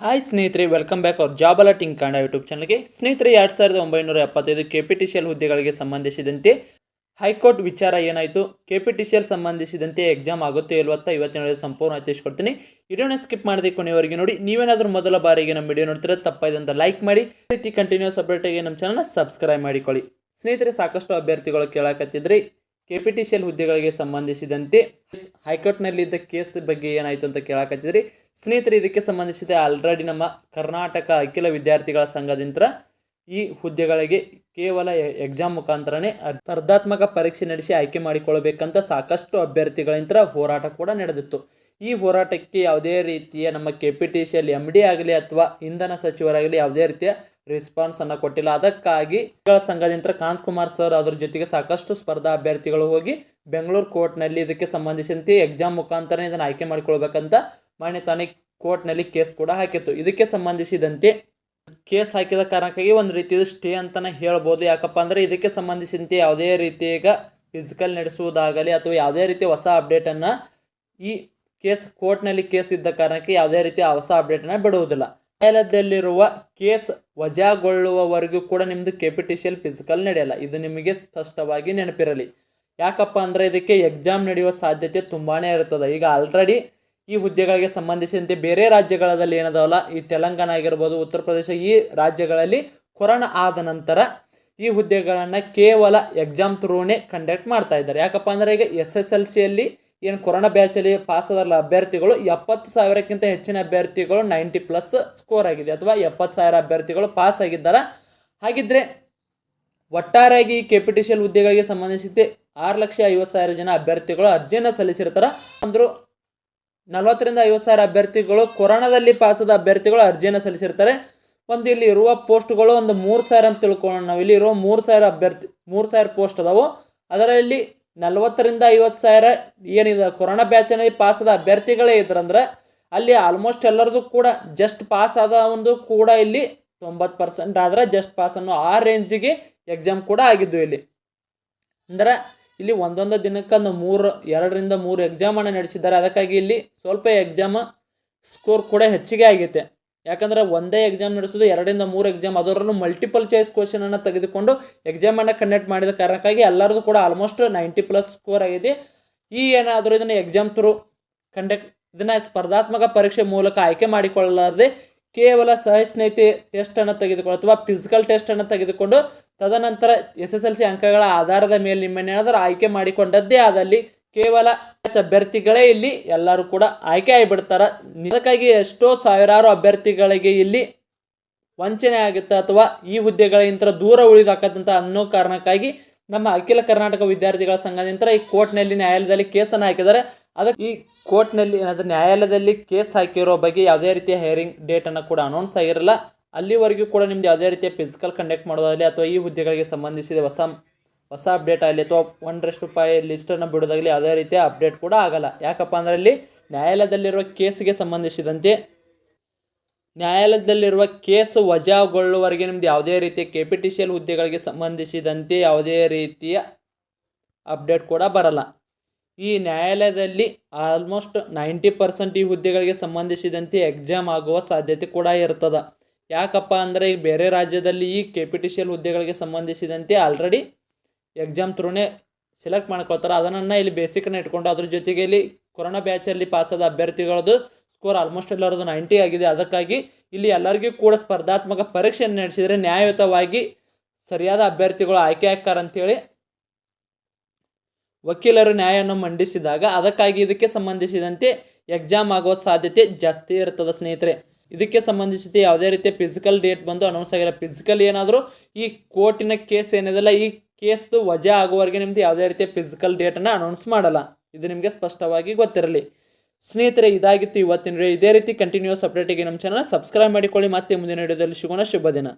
Hi ಸ್ನೇಹಿತರೆ welcome back ಅವ್ರ job ಟಿಂಗ್ ಕಾಂಡ ಯೂಟ್ಯೂಬ್ ಚಾನಲ್ಗೆ ಸ್ನೇಹಿತರೆ, ಎರಡು ಸಾವಿರದ ಒಂಬೈನೂರ ಎಪ್ಪತ್ತೈದು K P T C L ಹುದ್ದೆಗಳಿಗೆ ಸಂಬಂಧಿಸಿದಂತೆ ಹೈಕೋರ್ಟ್ ವಿಚಾರ ಏನಾಯಿತು? K P T C L ಸಂಬಂಧಿಸಿದಂತೆ ಎಕ್ಸಾಮ್ ಆಗುತ್ತೋ ಇಲ್ವತ್ತ ಇವತ್ತಿನ ಸಂಪೂರ್ಣ ತಿಳಿಸ್ಕೊಡ್ತೀನಿ. ವಿಡಿಯೋನ ಸ್ಕಿಪ್ ಮಾಡದೆ ಕೊನೆಯವರೆಗೆ ನೋಡಿ. ನೀವೇನಾದರೂ ಮೊದಲ ಬಾರಿಗೆ ನಮ್ಮ ವಿಡಿಯೋ ನೋಡ್ತೀರಾ ತಪ್ಪಾಯ್ದಂತ ಲೈಕ್ ಮಾಡಿ. ರೀತಿ ಕಂಟಿನ್ಯೂಸ್ ಅಪ್ಡೇಟಿಗೆ ನಮ್ಮ ಚಾನಲ್ನ ಸಬ್ಸ್ಕ್ರೈಬ್ ಮಾಡಿಕೊಳ್ಳಿ. ಸ್ನೇಹಿತರೆ, ಸಾಕಷ್ಟು ಅಭ್ಯರ್ಥಿಗಳು ಕೇಳಕತ್ತಿದ್ರಿ. K P T C L ಹುದ್ದೆಗಳಿಗೆ ಸಂಬಂಧಿಸಿದಂತೆ ಹೈಕೋರ್ಟ್ನಲ್ಲಿದ್ದ ಕೇಸ್ ಬಗ್ಗೆ ಏನಾಯಿತು ಅಂತ ಕೇಳಕತ್ತಿದ್ರಿ. ಸ್ನೇಹಿತರೆ, ಇದಕ್ಕೆ ಸಂಬಂಧಿಸಿದ ಆಲ್ರೆಡಿ ನಮ್ಮ ಕರ್ನಾಟಕ ಅಖಿಲ ವಿದ್ಯಾರ್ಥಿಗಳ ಸಂಘದಿಂದ ಈ ಹುದ್ದೆಗಳಿಗೆ ಕೇವಲ ಎಕ್ಸಾಮ್ ಮುಖಾಂತರನೇ ಸ್ಪರ್ಧಾತ್ಮಕ ಪರೀಕ್ಷೆ ನಡೆಸಿ ಆಯ್ಕೆ ಮಾಡಿಕೊಳ್ಳಬೇಕಂತ ಸಾಕಷ್ಟು ಅಭ್ಯರ್ಥಿಗಳಿಂದ ಹೋರಾಟ ಕೂಡ ನಡೆದಿತ್ತು. ಈ ಹೋರಾಟಕ್ಕೆ ಯಾವುದೇ ರೀತಿಯ ನಮ್ಮ ಕೆ ಪಿ ಟಿ ಸಿಯಲ್ಲಿ ಎಂ ಡಿ ಆಗಲಿ ಅಥವಾ ಇಂಧನ ಸಚಿವರಾಗಲಿ ಯಾವುದೇ ರೀತಿಯ ರೆಸ್ಪಾನ್ಸನ್ನು ಕೊಟ್ಟಿಲ್ಲ. ಅದಕ್ಕಾಗಿ ಸಂಘದಿಂದ ಕಾಂತ್ ಕುಮಾರ್ ಸರ್ ಅದರ ಜೊತೆಗೆ ಸಾಕಷ್ಟು ಸ್ಪರ್ಧಾ ಅಭ್ಯರ್ಥಿಗಳು ಹೋಗಿ ಬೆಂಗಳೂರು ಕೋರ್ಟ್ನಲ್ಲಿ ಇದಕ್ಕೆ ಸಂಬಂಧಿಸಿದಂತೆ ಎಕ್ಸಾಮ್ ಮುಖಾಂತರ ಇದನ್ನು ಆಯ್ಕೆ ಮಾಡಿಕೊಳ್ಬೇಕಂತ ಮಾನ್ಯ ತಾನೇ ಕೋರ್ಟ್ನಲ್ಲಿ ಕೇಸ್ ಕೂಡ ಹಾಕಿತ್ತು. ಇದಕ್ಕೆ ಸಂಬಂಧಿಸಿದಂತೆ ಕೇಸ್ ಹಾಕಿದ ಕಾರಣಕ್ಕಾಗಿ ಒಂದು ರೀತಿಯ ಸ್ಟೇ ಅಂತಲೇ ಹೇಳ್ಬೋದು. ಯಾಕಪ್ಪ ಅಂದರೆ ಇದಕ್ಕೆ ಸಂಬಂಧಿಸಿದಂತೆ ಯಾವುದೇ ರೀತಿಯಾಗ ಫಿಸಿಕಲ್ ನಡೆಸುವುದಾಗಲಿ ಅಥವಾ ಯಾವುದೇ ರೀತಿಯ ಹೊಸ ಅಪ್ಡೇಟನ್ನು ಈ ಕೇಸ್ ಕೋರ್ಟ್ನಲ್ಲಿ ಕೇಸ್ ಇದ್ದ ಕಾರಣಕ್ಕೆ ಯಾವುದೇ ರೀತಿಯ ಹೊಸ ಅಪ್ಡೇಟನ್ನು ಬಿಡುವುದಿಲ್ಲ. ನ್ಯಾಯಾಲಯದಲ್ಲಿರುವ ಕೇಸ್ ವಜಾಗೊಳ್ಳುವವರೆಗೂ ಕೂಡ ನಿಮ್ಮದು ಕೆಪಿಟಿಷಿಯಲ್ ಫಿಸಿಕಲ್ ನಡೆಯಲ್ಲ. ಇದು ನಿಮಗೆ ಸ್ಪಷ್ಟವಾಗಿ ನೆನಪಿರಲಿ. ಯಾಕಪ್ಪ ಅಂದರೆ ಇದಕ್ಕೆ ಎಕ್ಸಾಮ್ ನಡೆಯುವ ಸಾಧ್ಯತೆ ತುಂಬಾ ಇರ್ತದೆ. ಈಗ ಆಲ್ರೆಡಿ ಈ ಹುದ್ದೆಗಳಿಗೆ ಸಂಬಂಧಿಸಿದಂತೆ ಬೇರೆ ರಾಜ್ಯಗಳಲ್ಲಿ ಏನದಾವಲ್ಲ, ಈ ತೆಲಂಗಾಣ ಆಗಿರ್ಬೋದು, ಉತ್ತರ ಪ್ರದೇಶ, ಈ ರಾಜ್ಯಗಳಲ್ಲಿ ಕೊರೋನಾ ಆದ ನಂತರ ಈ ಹುದ್ದೆಗಳನ್ನು ಕೇವಲ ಎಕ್ಸಾಮ್ ಥ್ರೂನೇ ಕಂಡಕ್ಟ್ ಮಾಡ್ತಾ ಇದ್ದಾರೆ. ಯಾಕಪ್ಪ ಅಂದರೆ ಈಗ ಎಸ್ ಎಸ್ ಎಲ್ ಸಿಯಲ್ಲಿ ಏನು ಕೊರೋನಾ ಬ್ಯಾಚಲ್ಲಿ ಪಾಸ್ ಆದಲ್ಲ ಅಭ್ಯರ್ಥಿಗಳು ಎಪ್ಪತ್ತು ಸಾವಿರಕ್ಕಿಂತ ಹೆಚ್ಚಿನ ಅಭ್ಯರ್ಥಿಗಳು ನೈಂಟಿ ಪ್ಲಸ್ ಸ್ಕೋರ್ ಆಗಿದೆ. ಅಥವಾ ಎಪ್ಪತ್ತು ಸಾವಿರ ಅಭ್ಯರ್ಥಿಗಳು ಪಾಸ್ ಆಗಿದ್ದಾರೆ? ಹಾಗಿದ್ದರೆ ಒಟ್ಟಾರೆಯಾಗಿ ಈ K P T C L ಹುದ್ದೆಗಳಿಗೆ ಸಂಬಂಧಿಸಿದಂತೆ ಆರು ಲಕ್ಷ ಐವತ್ತು ಸಾವಿರ ಜನ ಅಭ್ಯರ್ಥಿಗಳು ಅರ್ಜಿಯನ್ನು ಸಲ್ಲಿಸಿರ್ತಾರೆ. ಅಂದರು ನಲವತ್ತರಿಂದ ಐವತ್ತು ಸಾವಿರ ಅಭ್ಯರ್ಥಿಗಳು ಕೊರೋನಾದಲ್ಲಿ ಪಾಸಾದ ಅಭ್ಯರ್ಥಿಗಳು ಅರ್ಜಿಯನ್ನು ಸಲ್ಲಿಸಿರ್ತಾರೆ. ಒಂದು ಇಲ್ಲಿ ಇರುವ ಪೋಸ್ಟ್ಗಳು ಒಂದು ಮೂರು ಸಾವಿರ ಅಂತ ತಿಳ್ಕೊಳ್ಳೋಣ. ನಾವು ಇಲ್ಲಿ ಇರುವ ಮೂರು ಸಾವಿರ ಅಭ್ಯರ್ಥಿ, ಮೂರು ಸಾವಿರ ಪೋಸ್ಟ್ ಅದಾವು. ಅದರಲ್ಲಿ ನಲವತ್ತರಿಂದ ಐವತ್ತು ಸಾವಿರ ಏನಿದೆ, ಕೊರೋನಾ ಬ್ಯಾಚ್ನಲ್ಲಿ ಪಾಸಾದ ಅಭ್ಯರ್ಥಿಗಳೇ ಇದ್ರಂದ್ರೆ ಅಲ್ಲಿ ಆಲ್ಮೋಸ್ಟ್ ಎಲ್ಲರದು ಕೂಡ ಜಸ್ಟ್ ಪಾಸ್ ಆದ ಒಂದು ಕೂಡ ಇಲ್ಲಿ ತೊಂಬತ್ತು ಪರ್ಸೆಂಟ್ ಆದ್ರೆ ಜಸ್ಟ್ ಪಾಸ್ ಅನ್ನೋ ಆ ರೇಂಜಿಗೆ ಎಕ್ಸಾಮ್ ಕೂಡ ಆಗಿದ್ದು ಇಲ್ಲಿ. ಅಂದ್ರೆ ಇಲ್ಲಿ ಒಂದೊಂದು ದಿನಕ್ಕೊಂದು ಮೂರು, ಎರಡರಿಂದ ಮೂರು ಎಕ್ಸಾಮನ್ನು ನಡೆಸಿದ್ದಾರೆ. ಅದಕ್ಕಾಗಿ ಇಲ್ಲಿ ಸ್ವಲ್ಪ ಎಕ್ಸಾಮ್ ಸ್ಕೋರ್ ಕೂಡ ಹೆಚ್ಚಿಗೆ ಆಗಿದೆ. ಯಾಕಂದರೆ ಒಂದೇ ಎಕ್ಸಾಮ್ ನಡೆಸೋದು ಎರಡರಿಂದ ಮೂರು ಎಕ್ಸಾಮ್ ಅದರಲ್ಲೂ ಮಲ್ಟಿಪಲ್ ಚಾಯ್ಸ್ ಕ್ವಶನನ್ನು ತೆಗೆದುಕೊಂಡು ಎಕ್ಸಾಮನ್ನು ಕಂಡಕ್ಟ್ ಮಾಡಿದ ಕಾರಣಕ್ಕಾಗಿ ಎಲ್ಲರದು ಕೂಡ ಆಲ್ಮೋಸ್ಟ್ ನೈಂಟಿ ಪ್ಲಸ್ ಸ್ಕೋರ್ ಆಗಿದೆ. ಈ ಏನಾದರೂ ಇದನ್ನು ಎಕ್ಸಾಮ್ ಥ್ರೂ ಕಂಡಕ್ಟ್ ಇದನ್ನು ಸ್ಪರ್ಧಾತ್ಮಕ ಪರೀಕ್ಷೆ ಮೂಲಕ ಆಯ್ಕೆ ಮಾಡಿಕೊಳ್ಳಲಾರದೆ ಕೇವಲ ಸಹಿಷ್ಣುತೆ ಟೆಸ್ಟನ್ನು ತೆಗೆದುಕೊಂಡು ಅಥವಾ ಫಿಸಿಕಲ್ ಟೆಸ್ಟನ್ನು ತೆಗೆದುಕೊಂಡು ತದನಂತರ ಎಸ್ ಎಸ್ ಎಲ್ ಸಿ ಅಂಕಗಳ ಆಧಾರದ ಮೇಲೆ ನಿಮ್ಮನ್ನೇನಾದರೂ ಆಯ್ಕೆ ಮಾಡಿಕೊಂಡದ್ದೇ ಆದಲ್ಲಿ ಕೇವಲ ಅಭ್ಯರ್ಥಿಗಳೇ ಇಲ್ಲಿ, ಎಲ್ಲರೂ ಕೂಡ ಆಯ್ಕೆ ಆಗಿಬಿಡ್ತಾರೆ. ಅದಕ್ಕಾಗಿ ಎಷ್ಟೋ ಸಾವಿರಾರು ಅಭ್ಯರ್ಥಿಗಳಿಗೆ ಇಲ್ಲಿ ವಂಚನೆ ಆಗುತ್ತೆ ಅಥವಾ ಈ ಹುದ್ದೆಗಳಿಂದ ದೂರ ಉಳಿದಾಕತ್ತಂತ ಅನ್ನೋ ಕಾರಣಕ್ಕಾಗಿ ನಮ್ಮ ಅಖಿಲ ಕರ್ನಾಟಕ ವಿದ್ಯಾರ್ಥಿಗಳ ಸಂಘದಿಂದ ಈ ಕೋರ್ಟ್ನಲ್ಲಿ ನ್ಯಾಯಾಲಯದಲ್ಲಿ ಕೇಸನ್ನು ಹಾಕಿದ್ದಾರೆ. ಅದಕ್ಕೆ ಈ ಕೋರ್ಟ್ನಲ್ಲಿ ಅದು ನ್ಯಾಯಾಲಯದಲ್ಲಿ ಕೇಸ್ ಹಾಕಿರೋ ಬಗ್ಗೆ ಯಾವುದೇ ರೀತಿಯ ಹೇರಿಂಗ್ ಡೇಟನ್ನು ಕೂಡ ಅನೌನ್ಸ್ ಆಗಿರಲ್ಲ. ಅಲ್ಲಿವರೆಗೂ ಕೂಡ ನಿಮ್ದು ಯಾವುದೇ ರೀತಿಯ ಫಿಸಿಕಲ್ ಕಂಡಕ್ಟ್ ಮಾಡೋದಾಗಲಿ ಅಥವಾ ಈ ಹುದ್ದೆಗಳಿಗೆ ಸಂಬಂಧಿಸಿದ ಹೊಸ ಹೊಸ ಅಪ್ಡೇಟ್ ಆಗಲಿ ಅಥವಾ ಒಂದರಷ್ಟು ರೂಪಾಯಿ ಲಿಸ್ಟನ್ನು ಬಿಡೋದಾಗಲಿ ಯಾವುದೇ ರೀತಿಯ ಅಪ್ಡೇಟ್ ಕೂಡ ಆಗಲ್ಲ. ಯಾಕಪ್ಪ ಅಂದರೆ ಅಲ್ಲಿ ನ್ಯಾಯಾಲಯದಲ್ಲಿರುವ ಕೇಸಿಗೆ ಸಂಬಂಧಿಸಿದಂತೆ, ನ್ಯಾಯಾಲಯದಲ್ಲಿರುವ ಕೇಸು ವಜಾಗೊಳ್ಳುವವರೆಗೆ ನಿಮ್ದು ಯಾವುದೇ ರೀತಿಯ ಕೆ ಪಿ ಹುದ್ದೆಗಳಿಗೆ ಸಂಬಂಧಿಸಿದಂತೆ ಯಾವುದೇ ರೀತಿಯ ಅಪ್ಡೇಟ್ ಕೂಡ ಬರಲ್ಲ. ಈ ನ್ಯಾಯಾಲಯದಲ್ಲಿ ಆಲ್ಮೋಸ್ಟ್ ನೈಂಟಿ ಪರ್ಸೆಂಟ್ ಈ ಹುದ್ದೆಗಳಿಗೆ ಸಂಬಂಧಿಸಿದಂತೆ ಎಕ್ಸಾಮ್ ಆಗುವ ಸಾಧ್ಯತೆ ಕೂಡ ಇರ್ತದೆ. ಯಾಕಪ್ಪ ಅಂದರೆ ಈ ಬೇರೆ ರಾಜ್ಯದಲ್ಲಿ ಈ K P T C L ಹುದ್ದೆಗಳಿಗೆ ಸಂಬಂಧಿಸಿದಂತೆ ಆಲ್ರೆಡಿ ಎಕ್ಸಾಮ್ ಥ್ರೂನೇ ಸೆಲೆಕ್ಟ್ ಮಾಡ್ಕೊಳ್ತಾರೆ. ಅದನ್ನು ಇಲ್ಲಿ ಬೇಸಿಕನ್ನು ಇಟ್ಕೊಂಡು ಅದ್ರ ಜೊತೆಗೆ ಇಲ್ಲಿ ಕೊರೋನಾ ಬ್ಯಾಚಲ್ಲಿ ಪಾಸಾದ ಅಭ್ಯರ್ಥಿಗಳದ್ದು ಸ್ಕೋರ್ ಆಲ್ಮೋಸ್ಟ್ ಎಲ್ಲರದು ನೈಂಟಿ ಆಗಿದೆ. ಅದಕ್ಕಾಗಿ ಇಲ್ಲಿ ಎಲ್ಲರಿಗೂ ಕೂಡ ಸ್ಪರ್ಧಾತ್ಮಕ ಪರೀಕ್ಷೆಯನ್ನು ನಡೆಸಿದರೆ ನ್ಯಾಯಯುತವಾಗಿ ಸರಿಯಾದ ಅಭ್ಯರ್ಥಿಗಳು ಆಯ್ಕೆ ಆಗ್ತಾರಂತೇಳಿ ವಕೀಲರು ನ್ಯಾಯವನ್ನು ಮಂಡಿಸಿದಾಗ ಅದಕ್ಕಾಗಿ ಇದಕ್ಕೆ ಸಂಬಂಧಿಸಿದಂತೆ ಎಕ್ಸಾಮ್ ಆಗುವ ಸಾಧ್ಯತೆ ಜಾಸ್ತಿ ಇರ್ತದೆ ಸ್ನೇಹಿತರೆ. ಇದಕ್ಕೆ ಸಂಬಂಧಿಸಿದ ಯಾವುದೇ ರೀತಿಯ ಫಿಸಿಕಲ್ ಡೇಟ್ ಬಂದು ಅನೌನ್ಸ್ ಆಗಿಲ್ಲ. ಫಿಸಿಕಲ್ ಏನಾದರೂ ಈ ಕೋರ್ಟಿನ ಕೇಸ್ ಏನಿದೆಲ್ಲ ಈ ಕೇಸ್ದು ವಜಾ ಆಗುವವರೆಗೆ ನಿಮ್ಮದು ಯಾವುದೇ ರೀತಿಯ ಫಿಸಿಕಲ್ ಡೇಟನ್ನು ಅನೌನ್ಸ್ ಮಾಡಲ್ಲ. ಇದು ನಿಮಗೆ ಸ್ಪಷ್ಟವಾಗಿ ಗೊತ್ತಿರಲಿ. ಸ್ನೇಹಿತರೆ, ಇದಾಗಿತ್ತು ಇವತ್ತಿನ. ಇದೇ ರೀತಿ ಕಂಟಿನ್ಯೂಸ್ ಅಪ್ಡೇಟಿಗೆ ನಮ್ಮ ಚಾನಲ್ ಸಬ್ಸ್ಕ್ರೈಬ್ ಮಾಡಿಕೊಳ್ಳಿ. ಮತ್ತೆ ಮುಂದಿನ ವಿಡಿಯೋದಲ್ಲಿ ಶುಭನ ಶುಭ ದಿನ.